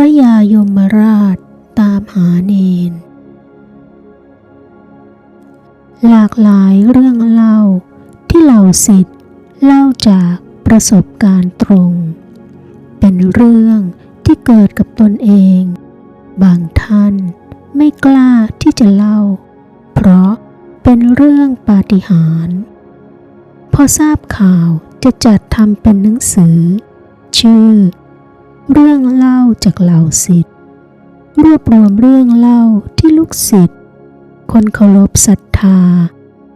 ระยายมราชตามหาเนน หลากหลายเรื่องเล่าที่เหล่าสิทธิ์เล่าจากประสบการณ์ตรง เป็นเรื่องที่เกิดกับตนเอง บางท่านไม่กล้าที่จะเล่า เพราะเป็นเรื่องปาฏิหาริย์พอทราบข่าวจะจัดทำเป็นหนังสือ ชื่อ เรื่องเล่าจากเหล่าสิทธิ์รวบรวมเรื่องเล่าที่ลูกศิษย์คนเคารพศรัทธา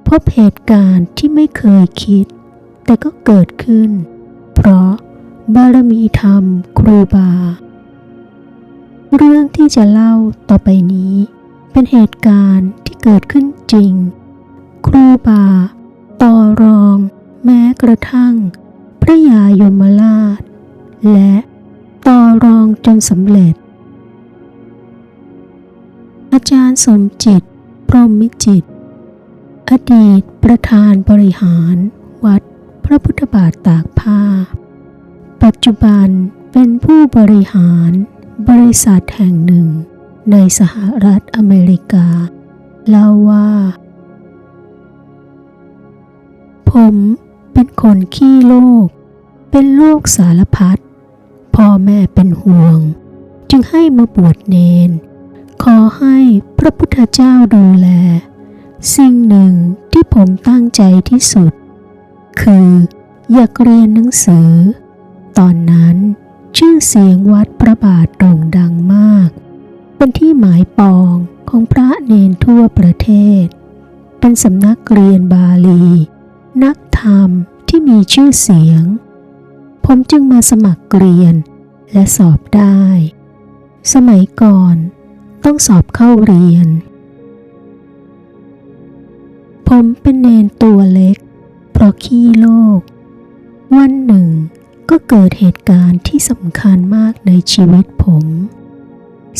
พบเหตุการณ์ที่ไม่เคยคิด แต่ก็เกิดขึ้น เพราะบารมีธรรมครูบา เรื่องที่จะเล่าต่อไปนี้ เป็นเหตุการณ์ที่เกิดขึ้นจริง ครูบา ต่อรอง แม้กระทั่ง พระยายมราช และ ต่อรองจนสำเร็จ อาจารย์สมจิต พรหมมิจิต อดีตประธานบริหาร วัดพระพุทธบาทตากผ้า ปัจจุบันเป็นผู้บริหาร บริษัทแห่งหนึ่ง ในสหรัฐอเมริกา เล่าว่า ผมเป็นคนขี้โลก เป็นโรคสารพัด พ่อแม่เป็นห่วง จึงให้มาบวชเนน ขอให้พระพุทธเจ้าดูแล สิ่งหนึ่งที่ผมตั้งใจที่สุด คืออยากเรียนหนังสือ ตอนนั้นชื่อเสียงวัดพระบาทโด่งดังมาก เป็นที่หมายปองของพระเนนทั่วประเทศ เป็นสำนักเรียนบาลี นักธรรมที่มีชื่อเสียง ผมจึงมาสมัครเรียน และสอบได้ สมัยก่อนต้องสอบเข้าเรียน ผมเป็นเนนตัวเล็ก เพราะขี้โลก วันหนึ่งก็เกิดเหตุการณ์ที่สำคัญมากในชีวิตผม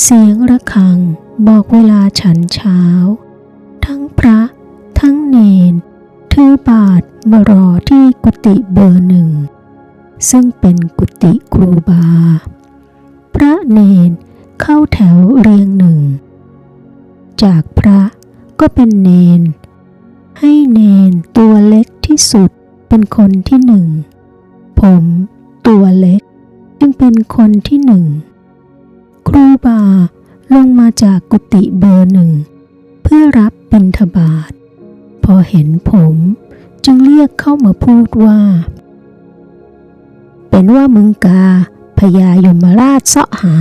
เสียงระฆังบอกเวลาฉันเช้า ทั้งพระ ทั้งเนน ถือบาทมารอที่กุฏิเบอร์หนึ่ง ซึ่งเป็นกุฏิครูบา พระเนนเข้าแถวเรียงหนึ่ง จากพระก็เป็นเนน ให้เนนตัวเล็กที่สุดเป็นคนที่หนึ่ง ผมตัวเล็กจึงเป็นคนที่หนึ่ง ครูบาลงมาจากกุฏิเบอร์หนึ่ง เพื่อรับบิณฑบาตพอเห็นผมจึงเรียกเข้ามาพูดว่า นว่ามึงกาพญายมราชเสาะหา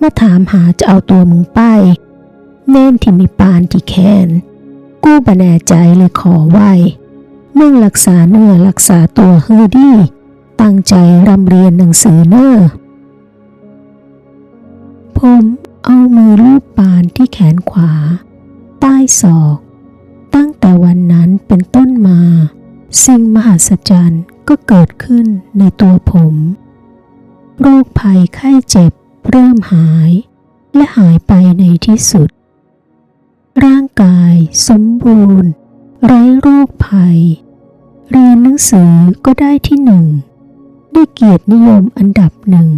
มาถามหาจะเอาตัวมึงไป เน้นที่มีปานที่แขนกู้บแน่ใจเลยขอไหวมึงรักษาเนื้อรักษาตัวเฮือดีตั้งใจรำเรียนหนังสือเนอ้อผมเอามือลูบปานที่แขนขวา ใต้ศอก ตั้งแต่วันนั้นเป็นต้นมา สิ่งมหัศจรรย์ ก็เกิดขึ้นในตัวผม โรคภัยไข้เจ็บเริ่มหาย และหายไปในที่สุด ร่างกายสมบูรณ์ ไร้โรคภัย เรียนหนังสือก็ได้ที่หนึ่ง ได้เกียรตินิยมอันดับหนึ่ง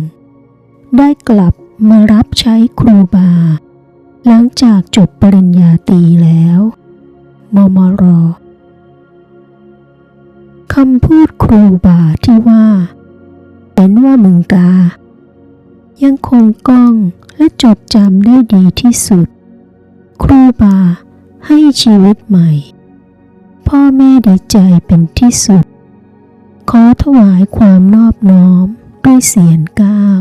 ได้กลับมารับใช้ครูบา หลังจากจบปริญญาตรีแล้ว มมร รูบาที่ว่าเป็นว่ามึงกา ยังคงก้องและจดจำได้ดีที่สุด ครูบาให้ชีวิตใหม่ พ่อแม่ดีใจเป็นที่สุด ขอถวายความนอบน้อมด้วยเสียงก้าว